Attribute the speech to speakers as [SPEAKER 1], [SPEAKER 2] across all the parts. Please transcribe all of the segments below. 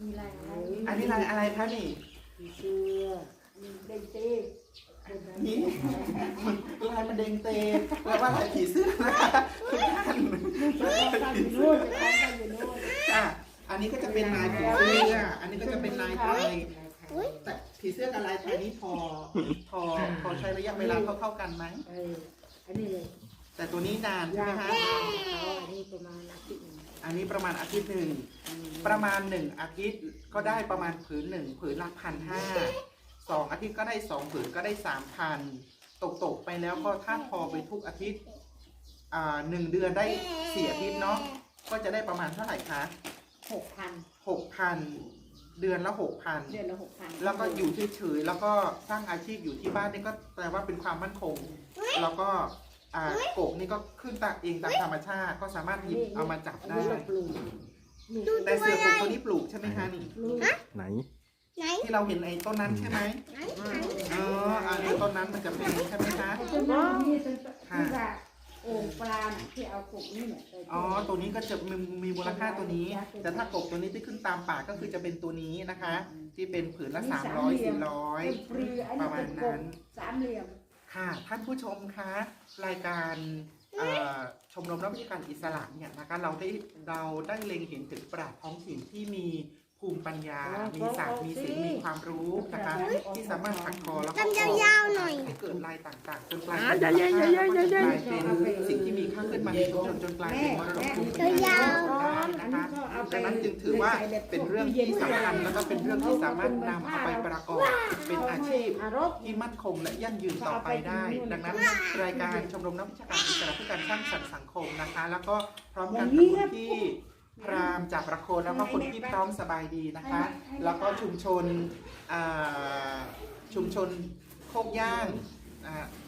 [SPEAKER 1] มีลายอะไร
[SPEAKER 2] อันนี้ลายอะไรคะนี่
[SPEAKER 1] ผีเสื้อมีเด็กเต้คนนั้น
[SPEAKER 2] นี่ลายมันเดงเตแปลว่าลายผีเสื้อนะคะทุกท่าน
[SPEAKER 1] ตั้งอยู่โน่นจะตั้งอยู่โน่น
[SPEAKER 2] อะอันนี้ก็จะเป็นลายผีเสื้ออันนี้ก็จะเป็นลายไทยแต่ผีเสื้อกับลายไทยนี่พอพอพอใช้ระยะเวลาเท่าๆกันไหม
[SPEAKER 1] เอออันนี้เลย
[SPEAKER 2] แต่ตัวนี้นานใช่ไหม
[SPEAKER 1] ยาก
[SPEAKER 2] คะ
[SPEAKER 1] เขาอันนี้ประมาณอาทิตย์หนึ่ง
[SPEAKER 2] อันนี้ประมาณอาทิตย์หนึ่งประมาณหนึ่งอาทิตย์ก็ได้ประมาณผืนหนึ่งผืนละพันห้าสองอาทิตย์ก็ได้สองผืนก็ได้สามพันตกตกๆไปแล้วก็ถ้าพอไปทุกอาทิตย์อ่าหนึ่งเดือนได้สี่อาทิตย์เนาะก็จะได้ประมาณเท่าไหร่คะ
[SPEAKER 1] หกพัน
[SPEAKER 2] หกพันเดือนละหกพัน
[SPEAKER 1] เดือนละหกพัน
[SPEAKER 2] แล้วก็อยู่เฉยๆแล้วก็สร้างอาชีพอยู่ที่บ้านนี่ก็แปลว่าเป็นความมั่นคง แล้วก็ อ่ากบนี่ก็ขึ้นตามเองตามธรรมชาติก็สามารถหยิบเอามาจับ
[SPEAKER 1] อัน
[SPEAKER 2] ได้
[SPEAKER 1] นี้เราปลูกปลูก
[SPEAKER 2] แต่เสือกบตัวนี้ปลูกใช่ไหมคะนี่
[SPEAKER 1] ปลูก
[SPEAKER 3] ไหน
[SPEAKER 4] ไหน
[SPEAKER 2] ที่เราเห็นไอ้ต้นนั้นใช่ไหม
[SPEAKER 4] ไหน
[SPEAKER 2] อ๋ออันนี้ต้นนั้นมันจะเป็นใช่ไหมคะ
[SPEAKER 1] ไอ้ต้นนั้นนี่ต้นที่ว่าโอ่งปลาน่ะที่เอากบนี่เนี่ยไป
[SPEAKER 2] อ๋อตัวนี้ก็จะมีมีมูลค่าตัวนี้ แต่ถ้ากบตัวนี้ที่ขึ้นตามป่าก็คือจะเป็นตัวนี้นะคะ ที่เป็นผืนละ300 400
[SPEAKER 1] เป็นปลืออัน
[SPEAKER 2] ป
[SPEAKER 1] นี้
[SPEAKER 2] ระมา
[SPEAKER 1] เป็
[SPEAKER 2] ณ
[SPEAKER 1] นก
[SPEAKER 2] นั้
[SPEAKER 1] บ
[SPEAKER 2] น
[SPEAKER 1] สามเหลี่ยม
[SPEAKER 2] ค่ะท่านผู้ชมคะรายการเอ่อชมรมรับราชการอิสระเนี่ยนะคะเราได้เราได้เล็งเห็นถึงปราชญ์ท้องถิ่นที่มีภูมิปัญญา มีศาสตร์ มีศิลป์ มีความรู้นะคะที่สามารถถักทอแล้วก็
[SPEAKER 4] ทำยาวๆหน่อย
[SPEAKER 2] ให้เกิดลายต่างๆ จนกลาย
[SPEAKER 3] อ่า
[SPEAKER 2] เป็น
[SPEAKER 3] อย่าอย่าอย่าอย่าอย่า
[SPEAKER 2] กลายเป็นสิ่งที่มีค่าขึ้นมาในชุมชนจนกลายเป็นมรดกภูมิปัญญาได้นะคะ ดังนั้นจึงถือว่าเป็นเรื่องที่สำคัญแล้วก็เป็นเรื่องที่สามารถนำเอาไปประกอบเป็นอาชีพที่มั่นคงและยั่งยืนต่อไปได้ ดังนั้นรายการชมรมนักวิชาการอิสระเพื่อการสร้างสรรค์สังคมนะคะ แล้วก็พร้อมกันกับคุณพี่พรามจากประโคนแล้วก็คุณพี่พร้อมสบายดีนะคะ แล้วก็ชุมชนอ่าชุมชนโคกย่าง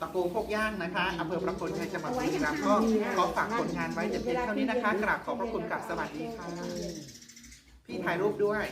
[SPEAKER 2] ตะโกโคกย่างนะคะอำเภอประโคนชัยจังหวัดบุรีรัมย์ก็ขอฝากผลงานไว้แต่เพียงเท่านี้นะคะกราบขอบพระคุณกับสวัสดีค่ะ พี่ถ่ายรูปด้วย